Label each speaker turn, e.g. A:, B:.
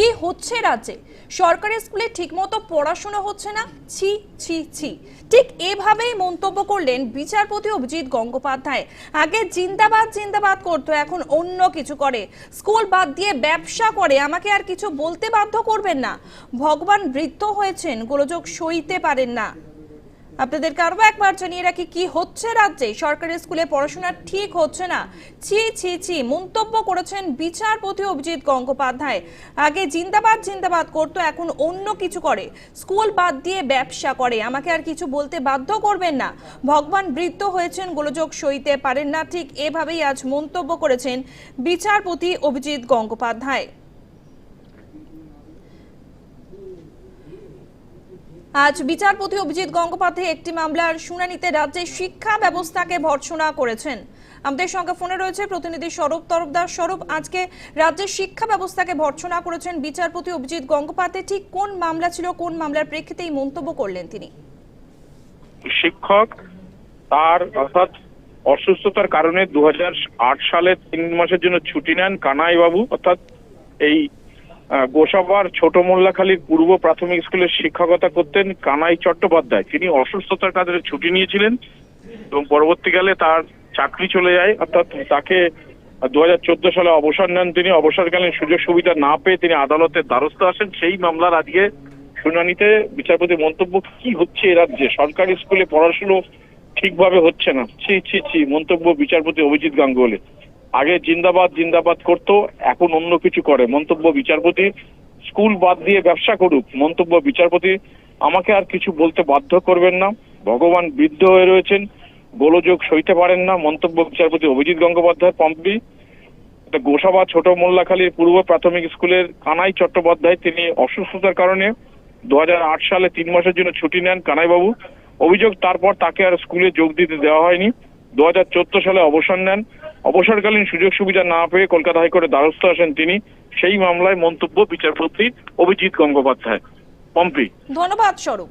A: কি হচ্ছে রাজ্যে? সরকারি স্কুলে ঠিকমতো পড়াশোনা হচ্ছে না? ছি ছি ছি। ঠিক এভাবেই মন্তব্য করলেন বিচারপতি অভিজিৎ গঙ্গোপাধ্যায়। আগে জিন্দাবাদ জিন্দাবাদ করতো, এখন অন্য কিছু করে। স্কুল বাদ দিয়ে ব্যবসা করে, আমাকে আর কিছু বলতে বাধ্য করবেন না। ভগবান বৃদ্ধ হয়েছেন, গোলযোগ সইতে পারেন না। আপনাদেরকে আরও একবার জানিয়ে রাখি কি হচ্ছে রাজ্যে। সরকারি স্কুলে পড়াশোনা ঠিক হচ্ছে না। ছি ছি ছি, মন্তব্য করেছেন বিচারপতি অভিজিৎ গঙ্গোপাধ্যায়। আগে জিন্দাবাদ জিন্দাবাদ করতো, এখন অন্য কিছু করে। স্কুল বাদ দিয়ে ব্যবসা করে। আমাকে আর কিছু বলতে বাধ্য করবেন না। ভগবান বৃদ্ধ হয়েছেন, গোলযোগ সইতে পারেন না। ঠিক এভাবেই আজ মন্তব্য করেছেন বিচারপতি অভিজিৎ গঙ্গোপাধ্যায়। আজ বিচারপতি অভিজিৎ গঙ্গোপাধ্যায় একটি মামলার শুনানিতে রাজ্যের শিক্ষা ব্যবস্থাকে ভর্সনা করেছেন। আমাদের সঙ্গে ফোনে রয়েছে প্রতিনিধি স্বরূপ তরফদার। স্বরূপ, আজকে রাজ্যের শিক্ষা ব্যবস্থাকে ভর্সনা করেছেন বিচারপতি অভিজিৎ গঙ্গোপাধ্যায়। ঠিক কোন মামলা ছিল, কোন মামলার প্রেক্ষিতে এই মন্তব্য করলেন তিনি?
B: শিক্ষক তার অর্থাৎ অসুস্থতার কারণে দু সালে তিন মাসের জন্য ছুটি নেন কানাই বাবু অর্থাৎ এই গোসাবার ছোট মোল্লাখালীর পূর্ব প্রাথমিক স্কুলের শিক্ষকতা করতেন কানাই চট্টোপাধ্যায়। তিনি অসুস্থতার কারণে ছুটি নিয়েছিলেন এবং পরবর্তীকালে তার চাকরি চলে যায়। অর্থাৎ তাকে দুহাজার চোদ্দ সালে অবসর নেন তিনি। অবসরকালীন সুযোগ সুবিধা না পেয়ে তিনি আদালতের দ্বারস্থ আসেন। সেই মামলার আজকে শুনানিতে বিচারপতি মন্তব্য কি হচ্ছে এ রাজ্যে? সরকারি স্কুলে পড়াশুনো ঠিকভাবে হচ্ছে না। ছি ছি ছি, মন্তব্য বিচারপতি অভিজিৎ গাঙ্গুলি। আগে জিন্দাবাদ জিন্দাবাদ করতো, এখন অন্য কিছু করে। মন্তব্য বিচারপতি, স্কুল বাদ দিয়ে ব্যবসা করুক, মন্তব্য বিচারপতি, আমাকে আর কিছু বলতে বাধ্য করবেন না। ভগবান বৃদ্ধ হয়ে রয়েছেন, গোলযোগ সইতে পারেন না। মন্তব্য বিচারপতি অভিজিৎ গঙ্গোপাধ্যায় পম্পি গোসাবা ছোট মোল্লাখালীর পূর্ব প্রাথমিক স্কুলের কানাই চট্টোপাধ্যায়, তিনি অসুস্থতার কারণে দু হাজার আট সালে তিন মাসের জন্য ছুটি নেন কানাইবাবু। অভিযোগ তারপর তাকে আর স্কুলে যোগ দিতে দেওয়া হয়নি। দু হাজার চোদ্দ সালে অবসর নেন। অবসরকালীন সুযোগ সুবিধা না পেয়ে কলকাতা হাইকোর্টে দ্বারস্থ আসেন তিনি। সেই মামলায় মন্তব্য বিচারপতি অভিজিৎ গঙ্গোপাধ্যায়। পম্পি।
A: ধন্যবাদ, স্বরূপ।